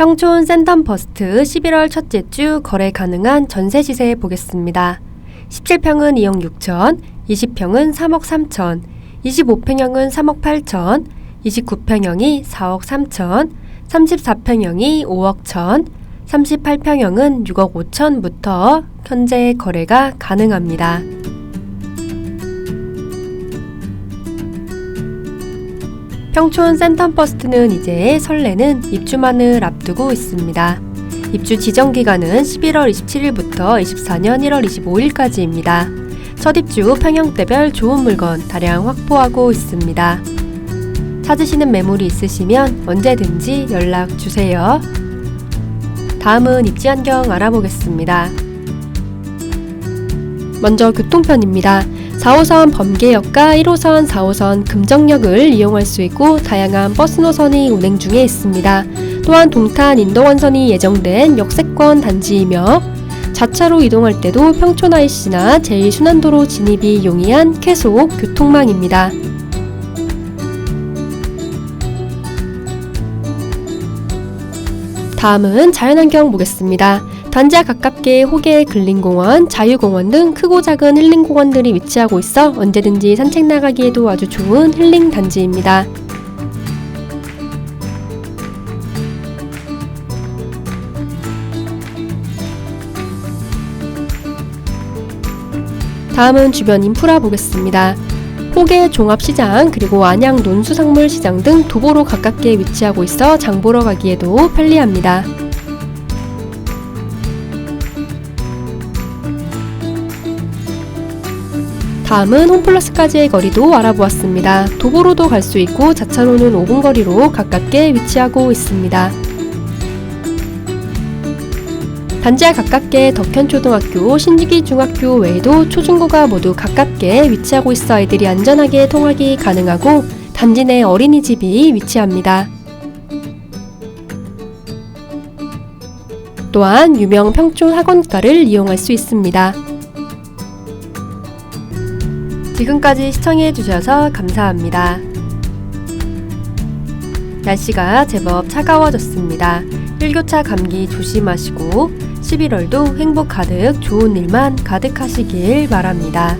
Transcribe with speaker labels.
Speaker 1: 평촌 센텀버스트 11월 첫째 주 거래 가능한 전세 시세 보겠습니다. 17평은 2억 6천, 20평은 3억 3천, 25평형은 3억 8천, 29평형이 4억 3천, 34평형이 5억 천, 38평형은 6억 5천부터 현재 거래가 가능합니다. 평촌 센텀버스트는 이제 설레는 입주만을 앞두고 있습니다. 입주 지정 기간은 11월 27일부터 24년 1월 25일까지입니다. 첫 입주 평형대별 좋은 물건 다량 확보하고 있습니다. 찾으시는 매물이 있으시면 언제든지 연락 주세요. 다음은 입지 환경 알아보겠습니다. 먼저 교통편입니다. 4호선 범계역과 1호선, 4호선 금정역을 이용할 수 있고 다양한 버스 노선이 운행 중에 있습니다. 또한 동탄 인도원선이 예정된 역세권 단지이며 자차로 이동할 때도 평촌 IC나 제2순환도로 진입이 용이한 계속 교통망입니다. 다음은 자연환경 보겠습니다. 단지와 가깝게 호계 근린공원, 자유공원 등 크고 작은 힐링공원들이 위치하고 있어 언제든지 산책 나가기에도 아주 좋은 힐링 단지입니다. 다음은 주변 인프라 보겠습니다. 호계 종합시장 그리고 안양 논수산물시장 등 도보로 가깝게 위치하고 있어 장 보러 가기에도 편리합니다. 다음은 홈플러스까지의 거리도 알아보았습니다. 도보로도 갈 수 있고 자차로는 5분 거리로 가깝게 위치하고 있습니다. 단지와 가깝게 덕현초등학교, 신지기 중학교 외에도 초중고가 모두 가깝게 위치하고 있어 아이들이 안전하게 통학이 가능하고 단지 내 어린이집이 위치합니다. 또한 유명 평촌 학원가를 이용할 수 있습니다. 지금까지 시청해주셔서 감사합니다. 날씨가 제법 차가워졌습니다. 일교차 감기 조심하시고 11월도 행복 가득 좋은 일만 가득하시길 바랍니다.